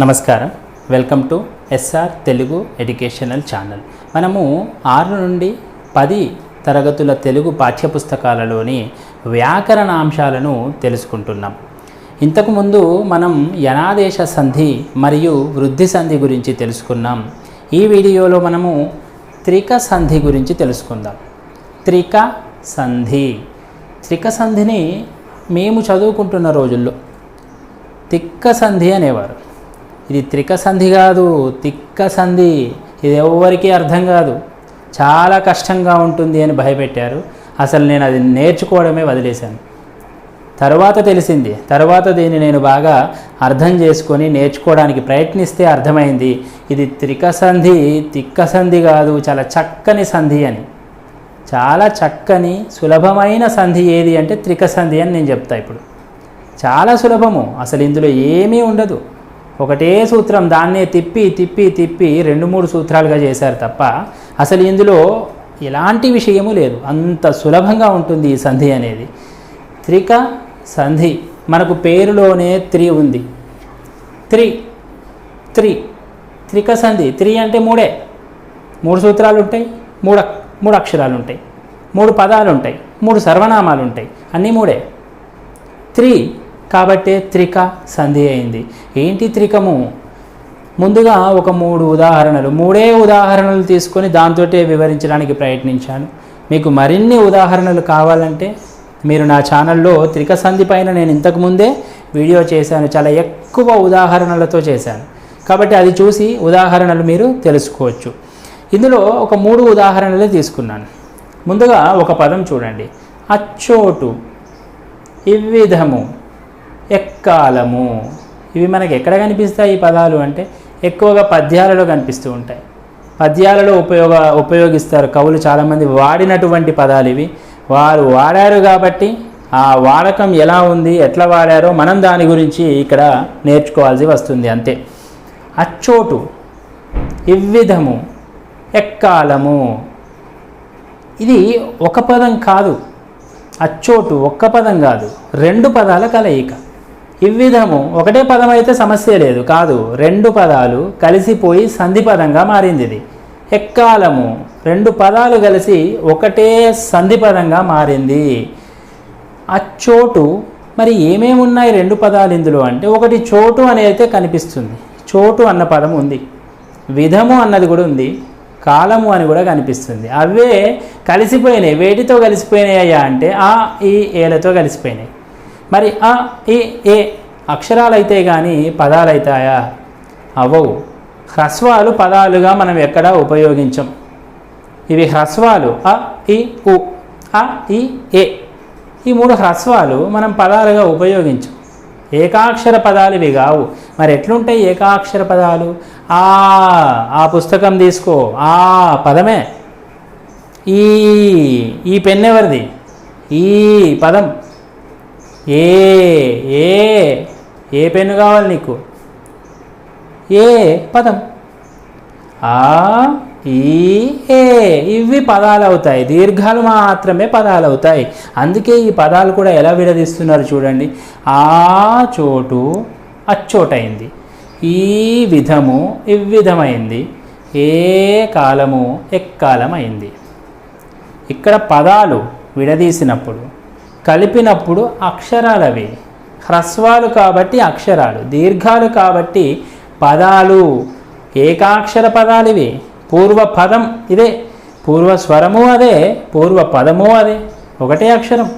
నమస్కారం. Welcome to SR Telugu educational channel. మనము ఆరు నుండి పది తరగతుల తెలుగు పాఠ్యపుస్తకాలలోని వ్యాకరణ అంశాలను తెలుసుకుంటున్నాం ఇంతకుముందు మనం యనాదేశ సంధి మరియు వృద్ధి సంధి గురించి తెలుసుకున్నాం. ఈ వీడియోలో మనము త్రిక సంధి గురించి తెలుసుకుందాం. త్రిక సంధి. త్రిక సంధిని మేము చదువుకుంటున్న రోజుల్లో తిక్క సంధి అనేవారు. ఇది త్రిక సంధి కాదు తిక్క సంధి. ఇది ఎవరికీ అర్థం కాదు. చాలా కష్టంగా ఉంటుంది అని భయపెట్టారు. అసలు నేను అది నేర్చుకోవడమే వదిలేశాను. తర్వాత తెలిసింది. తర్వాత దీన్ని నేను బాగా అర్థం చేసుకొని నేర్చుకోవడానికి ప్రయత్నిస్తే అర్థమైంది. ఇది త్రిక సంధి తిక్క సంధి కాదు చాలా చక్కని సంధి అని. చాలా చక్కని సులభమైన సంధి ఏది అంటే త్రిక సంధి అని నేను చెప్తా ఇప్పుడు. చాలా సులభము. అసలు ఇందులో ఏమీ ఉండదు. ఒకటే సూత్రం దాన్నే తిప్పి తిప్పి తిప్పి రెండు మూడు సూత్రాలుగా చేశారు తప్ప అసలు ఇందులో ఎలాంటి విషయము లేదు. అంత సులభంగా ఉంటుంది ఈ సంధి అనేది. త్రిక సంధి మనకు పేరులోనే త్రి ఉంది. త్రి త్రి త్రిక సంధి. త్రి అంటే మూడే. మూడు సూత్రాలు ఉంటాయి మూడు మూడు అక్షరాలు ఉంటాయి మూడు పదాలు ఉంటాయి మూడు సర్వనామాలు ఉంటాయి అన్నీ మూడే. త్రి కాబట్టే త్రిక సంధి అయింది. ఏంటి త్రికము? ముందుగా ఒక మూడు ఉదాహరణలు. మూడే ఉదాహరణలు తీసుకొని దాంతోటే వివరించడానికి ప్రయత్నించాను. మీకు మరిన్ని ఉదాహరణలు కావాలంటే మీరు నా ఛానల్లో త్రిక సంధి పైన నేను ఇంతకుముందే వీడియో చేశాను. చాలా ఎక్కువ ఉదాహరణలతో చేశాను. కాబట్టి అది చూసి ఉదాహరణలు మీరు తెలుసుకోవచ్చు. ఇందులో ఒక మూడు ఉదాహరణలే తీసుకున్నాను. ముందుగా ఒక పదం చూడండి. అచ్చోటు. ఇవ్విధము ఎక్కాలము. ఇవి మనకి ఎక్కడ కనిపిస్తాయి ఈ పదాలు అంటే ఎక్కువగా పద్యాలలో కనిపిస్తూ ఉంటాయి. పద్యాలలో ఉపయోగ ఉపయోగిస్తారు. కవులు చాలామంది వాడినటువంటి పదాలు ఇవి. వారు వాడారు కాబట్టి ఆ వాడకం ఎలా ఉంది ఎట్లా వాడారో మనం దాని గురించి ఇక్కడ నేర్చుకోవాల్సి వస్తుంది అంతే. అచ్చోటు ఇవ్విధము ఎక్కాలము. ఇది ఒక పదం కాదు. అచ్చోటు ఒక్క పదం కాదు. రెండు పదాల కలయిక. ఇవ్విధము ఒకటే పదం అయితే సమస్య లేదు. కాదు రెండు పదాలు కలిసిపోయి సంధి పదంగా మారింది ఇది ఎక్కాలము రెండు పదాలు కలిసి ఒకటే సంధి పదంగా మారింది. అచ్చోటు మరి ఏమేమి ఉన్నాయి రెండు పదాలు ఇందులో అంటే ఒకటి చోటు అని అయితే కనిపిస్తుంది. చోటు అన్న పదం ఉంది. విధము అన్నది కూడా ఉంది. కాలము అని కూడా కనిపిస్తుంది. అవే కలిసిపోయినాయి. వేటితో కలిసిపోయినాయ్యా అంటే ఆ ఈ ఏలతో కలిసిపోయినాయి. మరి ఆ ఈ ఏ అక్షరాలైతే కానీ పదాలు అవుతాయా అవ్వవు హ్రస్వాలు పదాలుగా మనం ఎక్కడా ఉపయోగించం. ఇవి హ్రస్వాలు. అ ఈ ఉ అ ఈ ఏ. ఈ మూడు హ్రస్వాలు మనం పదాలుగా ఉపయోగించం. ఏకాక్షర పదాలు ఇవి కావు. మరి ఎట్లుంటాయి ఏకాక్షర పదాలు? ఆ ఆ పుస్తకం తీసుకో. ఆ పదమే. ఈ ఈ పెన్ ఎవరిది ఈ పదం. ఏ ఏ ఏ పెన్ను కావాలి నీకు? ఏ పదం. ఆ ఈ ఏ ఇవి పదాలు అవుతాయి దీర్ఘాలు మాత్రమే పదాలు అవుతాయి అందుకే ఈ పదాలు కూడా ఎలా విడదీస్తున్నారు చూడండి. ఆ చోటు అచ్చోటైంది. ఈ విధము ఇవ్విధమైంది. ఏ కాలము ఎక్కాలమైంది. ఇక్కడ పదాలు విడదీసినప్పుడు కలిపినప్పుడు అక్షరాలవి. హ్రస్వాలు కాబట్టి అక్షరాలు దీర్ఘాలు కాబట్టి పదాలు. ఏకాక్షర పదాలు ఇవి. పూర్వ పదం ఇదే. పూర్వ స్వరము అదే పూర్వ పదము అదే. ఒకటే అక్షరం.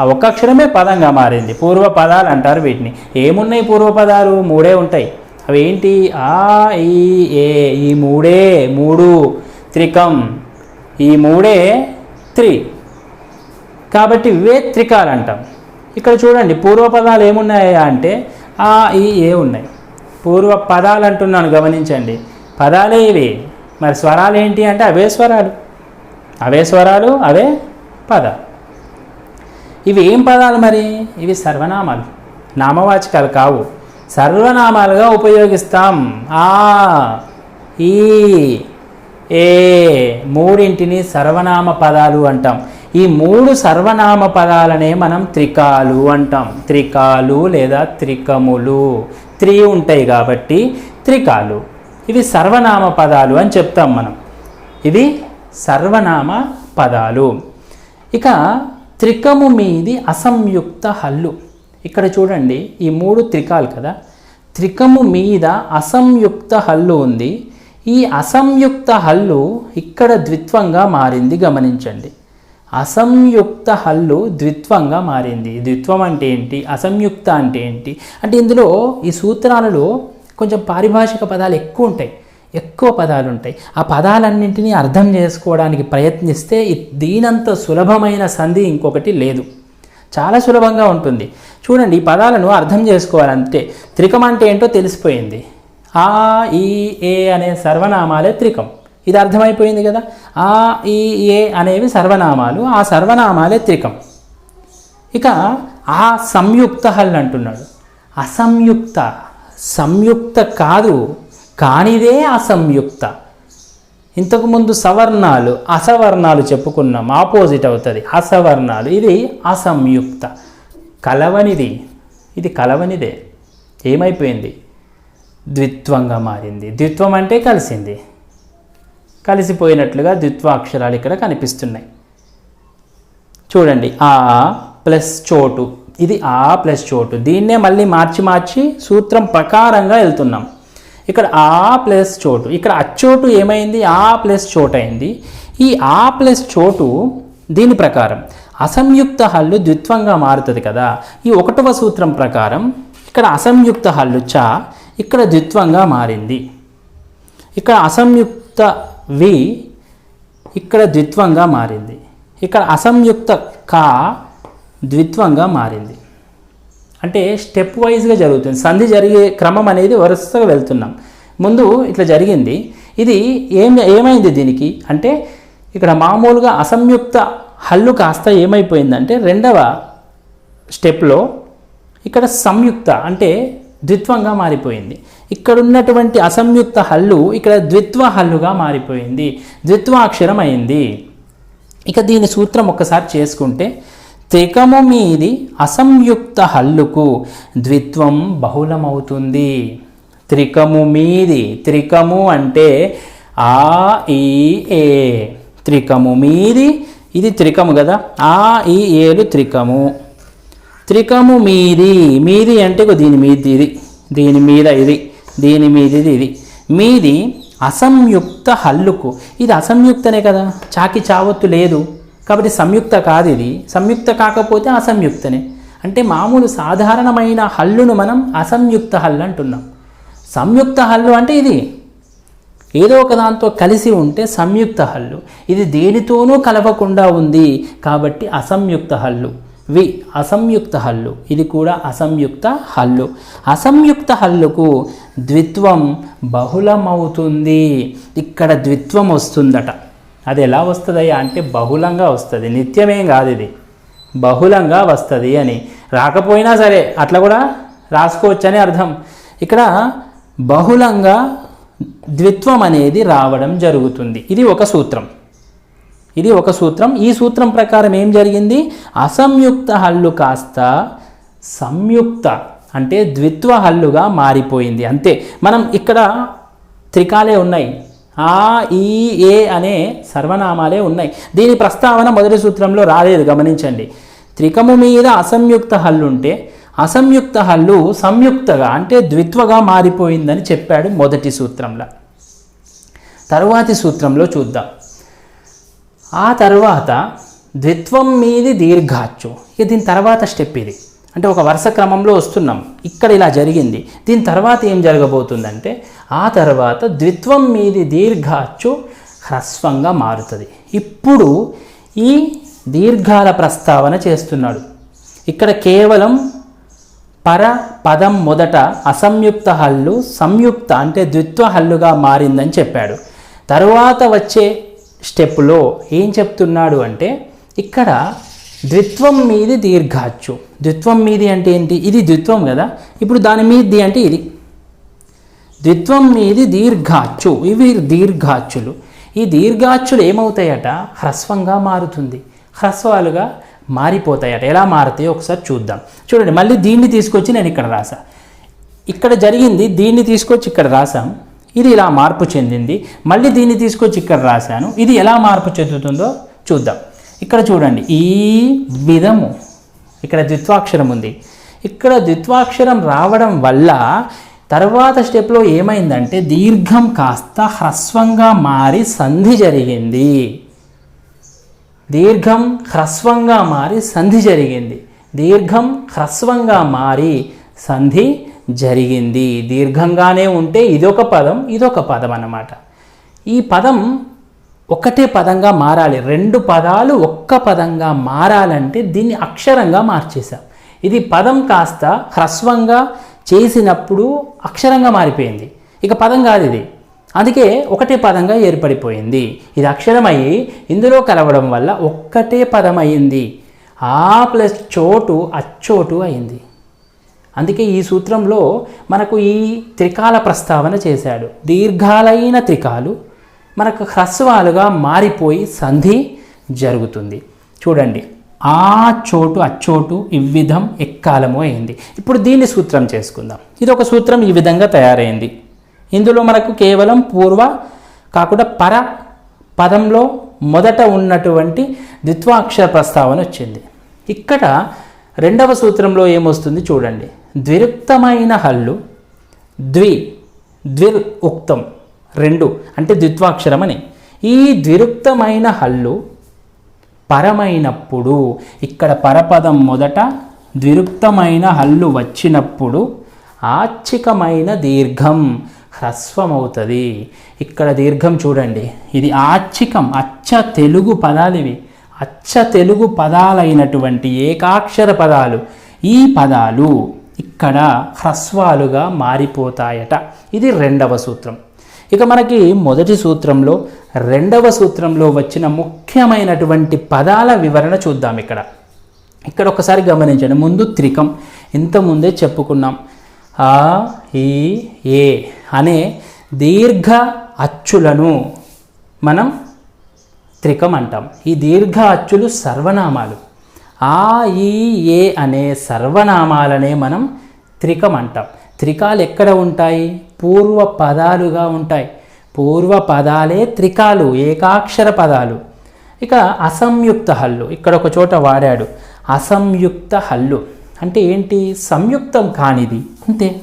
ఆ ఒక్క అక్షరమే పదంగా మారింది. పూర్వ పదాలు అంటారు వీటిని. ఏమున్నాయి పూర్వ పదాలు? మూడే ఉంటాయి. అవి ఏంటి ఆ ఈ ఏ. ఈ మూడే మూడు. త్రికం. ఈ మూడే త్రి. కాబట్టి ఇవే త్రికాలు అంటాం ఇక్కడ చూడండి పూర్వ పదాలు ఏమున్నాయా అంటే ఆ ఈ ఏ ఉన్నాయి. పూర్వ పదాలు అంటున్నాను గమనించండి. పదాలే ఇవి. మరి స్వరాలు ఏంటి అంటే అవే స్వరాలు. అవే స్వరాలు అవే పద. ఇవి ఏం పదాలు మరి? ఇవి సర్వనామాలు. నామవాచకాలు కావు. సర్వనామాలుగా ఉపయోగిస్తాం. ఆ ఈ ఏ మూడింటిని సర్వనామ పదాలు అంటాం. ఈ మూడు సర్వనామ పదాలనే మనం త్రికాలు అంటాం. త్రికాలు లేదా త్రికములు. త్రీ ఉంటాయి కాబట్టి త్రికాలు. ఇవి సర్వనామ పదాలు అని చెప్తాం మనం. ఇవి సర్వనామ పదాలు. ఇక త్రికము మీది అసంయుక్త హల్లు. ఇక్కడ చూడండి ఈ మూడు త్రికాలు కదా. త్రికము మీద అసంయుక్త హల్లు ఉంది. ఈ అసంయుక్త హల్లు ఇక్కడ ద్విత్వంగా మారింది గమనించండి. అసంయుక్త హల్లు ద్విత్వంగా మారింది. ద్విత్వం అంటే ఏంటి? అసంయుక్త అంటే ఏంటి? అంటే ఇందులో ఈ సూత్రాలలో కొంచెం పారిభాషిక పదాలు ఎక్కువ ఉంటాయి. ఎక్కువ పదాలు ఉంటాయి. ఆ పదాలన్నింటినీ అర్థం చేసుకోవడానికి ప్రయత్నిస్తే దీనంత సులభమైన సంధి ఇంకొకటి లేదు. చాలా సులభంగా ఉంటుంది. చూడండి ఈ పదాలను అర్థం చేసుకోవాలంటే త్రికం అంటే ఏంటో తెలిసిపోయింది. ఆ ఈ ఏ అనే సర్వనామాలే త్రికం. ఇది అర్థమైపోయింది కదా? ఆ ఈ ఏ అనేవి సర్వనామాలు ఆ సర్వనామాలే త్రికం. ఇక ఆ సంయుక్త హల్ అంటున్నాడు. అసంయుక్త సంయుక్త కాదు కానిదే అసంయుక్త. ఇంతకుముందు సవర్ణాలు అసవర్ణాలు చెప్పుకున్నాం ఆపోజిట్ అవుతుంది అసవర్ణాలు. ఇది అసంయుక్త. కలవనిది ఇది కలవనిదే. ఏమైపోయింది? ద్విత్వంగా మారింది. ద్విత్వం అంటే కలిసింది. కలిసిపోయినట్లుగా ద్విత్వాక్షరాలు ఇక్కడ కనిపిస్తున్నాయి. చూడండి ఆ ప్లస్ చోటు. ఇది ఆ ప్లస్ చోటు. దీన్నే మళ్ళీ మార్చి మార్చి సూత్రం ప్రకారంగా వెళ్తున్నాం. ఇక్కడ ఆ ప్లస్ చోటు. ఇక్కడ అచ్చోటు ఏమైంది? ఆ ప్లస్ చోటు అయింది ఈ ఆ ప్లస్ చోటు దీని ప్రకారం. అసంయుక్త హల్లు ద్విత్వంగా మారుతుంది కదా. ఈ ఒకటవ సూత్రం ప్రకారం ఇక్కడ అసంయుక్త హల్లు చ ఇక్కడ ద్విత్వంగా మారింది. ఇక్కడ అసంయుక్త వి ఇక్కడ ద్విత్వంగా మారింది. ఇక్కడ అసంయుక్త కా ద్విత్వంగా మారింది. అంటే స్టెప్ వైజ్గా జరుగుతుంది. సంధి జరిగే క్రమం అనేది వరుసగా వెళ్తున్నాం. ముందు ఇట్లా జరిగింది. ఇది ఏం ఏమైంది దీనికి? అంటే ఇక్కడ మామూలుగా అసంయుక్త హల్లు కాస్త ఏమైపోయిందంటే రెండవ స్టెప్లో ఇక్కడ సంయుక్త అంటే ద్విత్వంగా మారిపోయింది. ఇక్కడ ఉన్నటువంటి అసంయుక్త హల్లు ఇక్కడ ద్విత్వ హల్లుగా మారిపోయింది. ద్విత్వాక్షరం అయింది ఇక దీని సూత్రం ఒక్కసారి చేసుకుంటే త్రికము మీది అసంయుక్త హల్లుకు ద్విత్వం బహుళమవుతుంది. త్రికము మీది త్రికము అంటే ఆ ఈ ఏ. త్రికము మీది ఇది త్రికము కదా? ఆ ఈ ఏలు త్రికము. త్రికము మీది. మీది అంటే దీని మీది ఇది. దీని మీద ఇది. దీని మీది ఇది ఇది. మీది అసంయుక్త హల్లుకు. ఇది అసంయుక్తనే కదా. చాకి చావత్తు లేదు. కాబట్టి సంయుక్త కాదు ఇది. సంయుక్త కాకపోతే అసంయుక్తనే. అంటే మామూలు సాధారణమైన హల్లును మనం అసంయుక్త హల్లు అంటున్నాం. సంయుక్త హల్లు అంటే ఇది. ఏదో ఒక దాంతో కలిసి ఉంటే సంయుక్త హల్లు. ఇది దేనితోనూ కలవకుండా ఉంది. కాబట్టి అసంయుక్త హల్లు. వి అసంయుక్త హల్లు. ఇది కూడా అసంయుక్త హల్లు. అసంయుక్త హల్లుకు ద్విత్వం బహుళమవుతుంది. ఇక్కడ ద్విత్వం వస్తుందట. అది ఎలా వస్తుందయ్యా అంటే బహుళంగా వస్తుంది. నిత్యమేం కాదు ఇది. బహుళంగా వస్తుంది అని. రాకపోయినా సరే అట్లా కూడా రాసుకోవచ్చని అర్థం. ఇక్కడ బహుళంగా ద్విత్వం అనేది రావడం జరుగుతుంది. ఇది ఒక సూత్రం. ఇది ఒక సూత్రం. ఈ సూత్రం ప్రకారం ఏం జరిగింది? అసంయుక్త హల్లు కాస్త సంయుక్త అంటే ద్విత్వ హల్లుగా మారిపోయింది. అంతే. మనం ఇక్కడ త్రికాలే ఉన్నాయి. ఆ ఈ ఏ అనే సర్వనామాలే ఉన్నాయి. దీని ప్రస్తావన మొదటి సూత్రంలో రాలేదు. గమనించండి. త్రికము మీద అసంయుక్త హల్లు ఉంటే అసంయుక్త హల్లు సంయుక్తగా అంటే ద్విత్వగా మారిపోయిందని చెప్పాడు మొదటి సూత్రంలో. తరువాతి సూత్రంలో చూద్దాం. ఆ తర్వాత ద్విత్వం మీది దీర్ఘాచ్చు. ఇక దీని తర్వాత స్టెప్ ఇది. అంటే ఒక వరుస క్రమంలో వస్తున్నాం. ఇక్కడ ఇలా జరిగింది. దీని తర్వాత ఏం జరగబోతుందంటే ఆ తర్వాత ద్విత్వం మీది దీర్ఘాచ్చు హ్రస్వంగా మారుతుంది. ఇప్పుడు ఈ దీర్ఘాల ప్రస్తావన చేస్తున్నాడు. ఇక్కడ కేవలం పర పదం మొదట అసంయుక్త హల్లు సంయుక్త అంటే ద్విత్వ హల్లుగా మారిందని చెప్పాడు. తరువాత వచ్చే స్టెప్లో ఏం చెప్తున్నాడు అంటే ఇక్కడ ద్విత్వం మీది దీర్ఘాచ్చు. ద్విత్వం మీది అంటే ఏంటి? ఇది ద్విత్వం కదా. ఇప్పుడు దాని మీది అంటే ఇది. ద్విత్వం మీది దీర్ఘాచ్చు. ఇవి దీర్ఘాచ్చులు. ఈ దీర్ఘాచ్చులు ఏమవుతాయట? హ్రస్వంగా మారుతుంది. హ్రస్వాలుగా మారిపోతాయట. ఎలా మారుతాయో ఒకసారి చూద్దాం. చూడండి మళ్ళీ దీన్ని తీసుకొచ్చి నేను ఇక్కడ రాసా. ఇక్కడ జరిగింది దీన్ని తీసుకొచ్చి ఇక్కడ రాసాం. ఇది ఇలా మార్పు చెందింది. మళ్ళీ దీన్ని తీసుకొచ్చి ఇక్కడ రాశాను. ఇది ఎలా మార్పు చెందుతుందో చూద్దాం. ఇక్కడ చూడండి. ఈ విధము. ఇక్కడ ద్విత్వాక్షరం ఉంది. ఇక్కడ ద్విత్వాక్షరం రావడం వల్ల తర్వాత స్టెప్లో ఏమైందంటే దీర్ఘం కాస్త హ్రస్వంగా మారి సంధి జరిగింది. దీర్ఘం హ్రస్వంగా మారి సంధి జరిగింది. దీర్ఘం హ్రస్వంగా మారి సంధి జరిగింది. దీర్ఘంగానే ఉంటే ఇదొక పదం ఇదొక పదం అన్నమాట. ఈ పదం ఒకటే పదంగా మారాలి. రెండు పదాలు ఒక్క పదంగా మారాలంటే దీన్ని అక్షరంగా మార్చేశాం. ఇది పదం కాస్త హ్రస్వంగా చేసినప్పుడు అక్షరంగా మారిపోయింది. ఇక పదం కాదు ఇది. అందుకే ఒకటే పదంగా ఏర్పడిపోయింది. ఇది అక్షరమయ్యి ఇందులో కలవడం వల్ల ఒక్కటే పదం అయింది ఆ ప్లస్ చోటు అచ్చోటు అయింది అందుకే ఈ సూత్రంలో మనకు ఈ త్రికాల ప్రస్తావన చేశాడు. దీర్ఘాలైన త్రికాలు మనకు హ్రస్వాలుగా మారిపోయి సంధి జరుగుతుంది. చూడండి ఆ చోటు అచ్చోటు ఇవ్విధం ఎక్కాలము అయింది. ఇప్పుడు దీన్ని సూత్రం చేసుకుందాం. ఇది ఒక సూత్రం ఈ విధంగా తయారైంది. ఇందులో మనకు కేవలం పూర్వ కాకుండా పర పదంలో మొదట ఉన్నటువంటి ద్విత్వాక్షర ప్రస్తావన వచ్చింది. ఇక్కడ రెండవ సూత్రంలో ఏమొస్తుంది చూడండి. ద్విరుక్తమైన హల్లు ద్వి ద్విర్ ఉక్తం రెండు అంటే ద్విత్వాక్షరం అని ఈ ద్విరుక్తమైన హల్లు పరమైనప్పుడు ఇక్కడ పరపదం మొదట ద్విరుక్తమైన హల్లు వచ్చినప్పుడు ఆచ్చికమైన దీర్ఘం హ్రస్వమవుతుంది. ఇక్కడ దీర్ఘం చూడండి. ఇది ఆచ్చికం అచ్చ తెలుగు పదాలు ఇవి అచ్చ తెలుగు పదాలైనటువంటి ఏకాక్షర పదాలు. ఈ పదాలు ఇక్కడ హ్రస్వాలుగా మారిపోతాయట. ఇది రెండవ సూత్రం. ఇక మనకి మొదటి సూత్రంలో రెండవ సూత్రంలో వచ్చిన ముఖ్యమైనటువంటి పదాల వివరణ చూద్దాం ఇక్కడ. ఇక్కడ ఒకసారి గమనించండి. ముందు త్రికం. ఇంతకుముందే చెప్పుకున్నాం. ఆ ఈ ఏ అనే దీర్ఘ అచ్చులను మనం త్రికం అంటాం. ఈ దీర్ఘ అచ్చులు సర్వనామాలు. ఆ ఈ ఏ అనే సర్వనామాలనే మనం త్రికం అంటాం త్రికాలు ఎక్కడ ఉంటాయి? పూర్వ పదాలుగా ఉంటాయి. పూర్వ పదాలే త్రికాలు ఏకాక్షర పదాలు. ఇక అసంయుక్త హల్లు ఇక్కడ ఒక చోట వాడాడు. అసంయుక్త హల్లు. అంటే ఏంటి? సంయుక్తం కానిది. అంతే.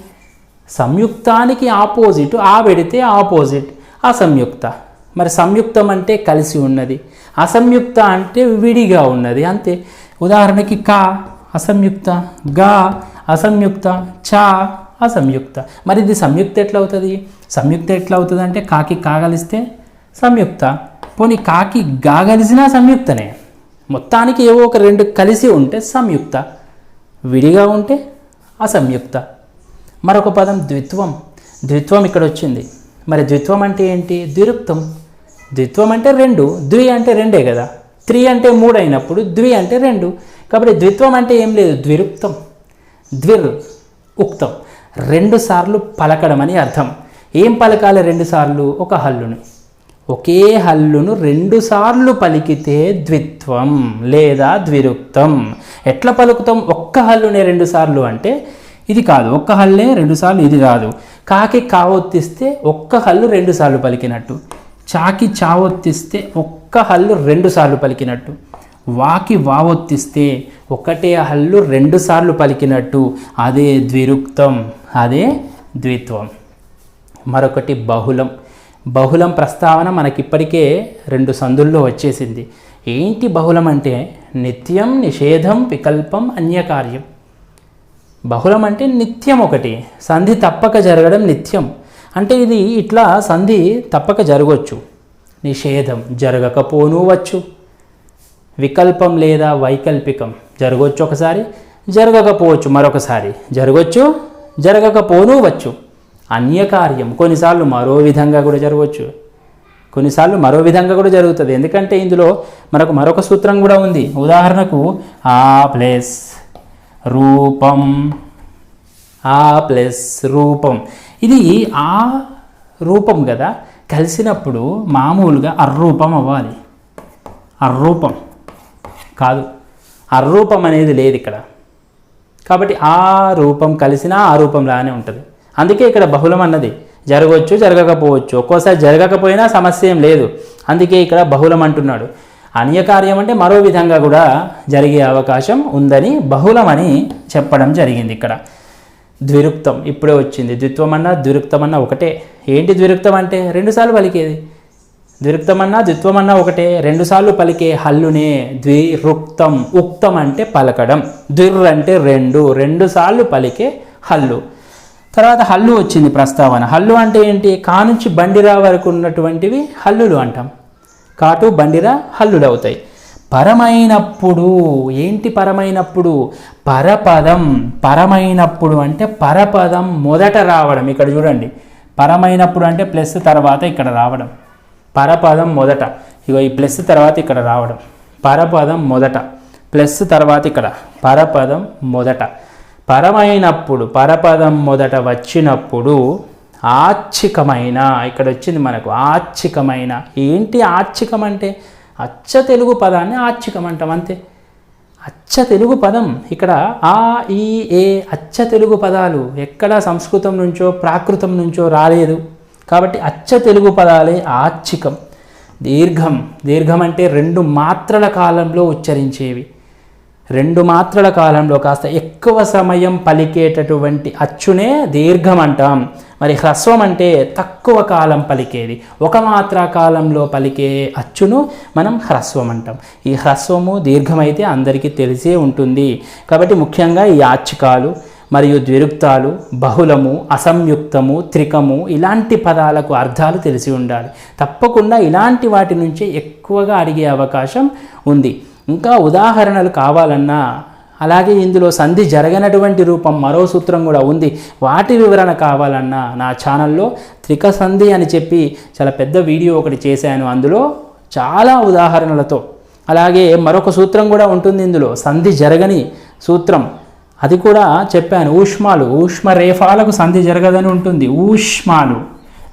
సంయుక్తానికి ఆపోజిట్ ఆ పెడితే ఆపోజిట్. అసంయుక్త. మరి సంయుక్తం అంటే కలిసి ఉన్నది. అసంయుక్త అంటే విడిగా ఉన్నది. అంతే. ఉదాహరణకి కా అసంయుక్త గా అసంయుక్త చా అసంయుక్త. మరి ఇది సంయుక్త ఎట్లా అవుతుంది సంయుక్త ఎట్లా అవుతుంది అంటే కాకి కాగలిస్తే సంయుక్త. పోనీ కాకి గాగలిసినా సంయుక్తనే. మొత్తానికి ఏవో ఒక రెండు కలిసి ఉంటే సంయుక్త. విడిగా ఉంటే అసంయుక్త. మరొక పదం ద్విత్వం. ద్విత్వం ఇక్కడ వచ్చింది. మరి ద్విత్వం అంటే ఏంటి? ద్విరుక్తం. ద్విత్వం అంటే రెండు. ద్వి అంటే రెండే కదా. త్రీ అంటే మూడు అయినప్పుడు ద్వి అంటే రెండు. కాబట్టి ద్విత్వం అంటే ఏం లేదు ద్విరుక్తం. ద్విర్ ఉక్తం. రెండు సార్లు పలకడం అని అర్థం. ఏం పలకాలి రెండు సార్లు? ఒక హల్లుని. ఒకే హల్లును రెండు సార్లు పలికితే ద్విత్వం లేదా ద్విరుక్తం. ఎట్లా పలుకుతాం? ఒక్క హల్లునే రెండు సార్లు అంటే ఇది కాదు. ఒక్క హల్లే రెండుసార్లు ఇది కాదు. కాకి కావొత్తిస్తే ఒక్క హల్లు రెండుసార్లు పలికినట్టు. చాకి చావొత్తిస్తే ఒక్క ఒక్క హల్లు రెండు సార్లు పలికినట్టు. వాకి వావొత్తిస్తే ఒకటే హల్లు రెండు సార్లు పలికినట్టు. అదే ద్విరుక్తం అదే ద్విత్వం. మరొకటి బహుళం. బహుళం ప్రస్తావన మనకిప్పటికే రెండు సందుల్లో వచ్చేసింది. ఏంటి బహుళం అంటే? నిత్యం నిషేధం వికల్పం అన్యకార్యం. బహుళం అంటే నిత్యం ఒకటి. సంధి తప్పక జరగడం నిత్యం. అంటే ఇది ఇట్లా సంధి తప్పక జరగవచ్చు నిషేధం జరగకపోనూ వచ్చు వికల్పం లేదా వైకల్పికం జరగవచ్చు ఒకసారి జరగకపోవచ్చు మరొకసారి. జరగవచ్చు జరగకపోనూ వచ్చు అన్యకార్యం కొన్నిసార్లు మరో విధంగా కూడా జరగవచ్చు కొన్నిసార్లు మరో విధంగా కూడా జరుగుతుంది. ఎందుకంటే ఇందులో మనకు మరొక సూత్రం కూడా ఉంది. ఉదాహరణకు ఆ ప్లస్ రూపం ఆ ప్లస్ రూపం. ఇది ఆ రూపం కదా? కలిసినప్పుడు మామూలుగా అర్రూపం అవ్వాలి. అర్రూపం. కాదు. అర్రూపం అనేది లేదు ఇక్కడ. కాబట్టి ఆ రూపం కలిసినా ఆ రూపంలానే ఉంటుంది. అందుకే ఇక్కడ బహుళం అన్నది. జరగవచ్చు జరగకపోవచ్చు. ఒక్కోసారి జరగకపోయినా సమస్య ఏం లేదు. అందుకే ఇక్కడ బహుళం అంటున్నాడు. అన్యకార్యం అంటే మరో విధంగా కూడా జరిగే అవకాశం ఉందని బహుళమని చెప్పడం జరిగింది ఇక్కడ. ద్విరుక్తం. ఇప్పుడే వచ్చింది. ద్విత్వమన్నా ద్విరుక్తమన్నా ఒకటే. ఏంటి ద్విరుక్తం అంటే? రెండుసార్లు పలికేది. ద్విరుక్తమన్నా ద్విత్వమన్నా ఒకటే. రెండుసార్లు పలికే హల్లునే ద్విరుక్తం. ఉక్తం అంటే పలకడం. ద్విర్ అంటే రెండు. రెండుసార్లు పలికే హల్లు. తర్వాత హల్లు వచ్చింది ప్రస్తావన. హల్లు అంటే ఏంటి? కా నుంచి బండిరా వరకు ఉన్నటువంటివి హల్లులు అంటాం. కాటు బండిరా హల్లులు అవుతాయి. పరమైనప్పుడు. ఏంటి పరమైనప్పుడు? పరపదం పరమైనప్పుడు అంటే పరపదం మొదట రావడం. ఇక్కడ చూడండి. పరమైనప్పుడు అంటే ప్లస్ తర్వాత ఇక్కడ రావడం. పరపదం మొదట. ఇగో ఈ ప్లస్ తర్వాత ఇక్కడ రావడం. పరపదం మొదట. ప్లస్ తర్వాత ఇక్కడ. పరపదం మొదట. పరమైనప్పుడు పరపదం మొదట వచ్చినప్పుడు ఆచ్చికమైన ఇక్కడ వచ్చింది మనకు ఆచ్చికమైన. ఏంటి ఆచ్చికం అంటే? అచ్చ తెలుగు పదాన్ని ఆచ్చికం అంటాం అంతే. అచ్చ తెలుగు పదం ఇక్కడ ఆ ఈ ఏ అచ్చ తెలుగు పదాలు ఎక్కడ సంస్కృతం నుంచో ప్రాకృతం నుంచో రాలేదు. కాబట్టి అచ్చ తెలుగు పదాలే ఆచ్చికం దీర్ఘం. దీర్ఘం అంటే రెండు మాత్రల కాలంలో ఉచ్చరించేవి. రెండు మాత్రల కాలంలో కాస్త ఎక్కువ సమయం పలికేటటువంటి అచ్చునే దీర్ఘం అంటాం మరి హ్రస్వం అంటే తక్కువ కాలం పలికేది. ఒక మాత్ర కాలంలో పలికే అచ్చును మనం హ్రస్వం అంటాం. ఈ హ్రస్వము దీర్ఘమైతే అందరికీ తెలిసే ఉంటుంది. కాబట్టి ముఖ్యంగా ఈ యాచికాలు మరియు ద్విరుక్తాలు బహుళము అసంయుక్తము త్రికము ఇలాంటి పదాలకు అర్థాలు తెలిసి ఉండాలి. తప్పకుండా ఇలాంటి వాటి నుంచే ఎక్కువగా అడిగే అవకాశం ఉంది. ఇంకా ఉదాహరణలు కావాలన్నా అలాగే ఇందులో సంధి జరగనటువంటి రూపం మరో సూత్రం కూడా ఉంది. వాటి వివరణ కావాలన్నా నా ఛానల్లో త్రిక సంధి అని చెప్పి చాలా పెద్ద వీడియో ఒకటి చేశాను. అందులో చాలా ఉదాహరణలతో అలాగే మరొక సూత్రం కూడా ఉంటుంది ఇందులో. సంధి జరగని సూత్రం. అది కూడా చెప్పాను ఊష్మాలు ఊష్మ రేఫాలకు సంధి జరగదని ఉంటుంది. ఊష్మాలు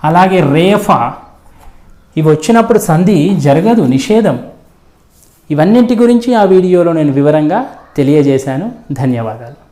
అలాగే రేఫా. ఇవి వచ్చినప్పుడు సంధి జరగదు నిషేధం. ఇవన్నింటి గురించి ఆ వీడియోలో నేను వివరంగా తెలియజేశాను. ధన్యవాదాలు.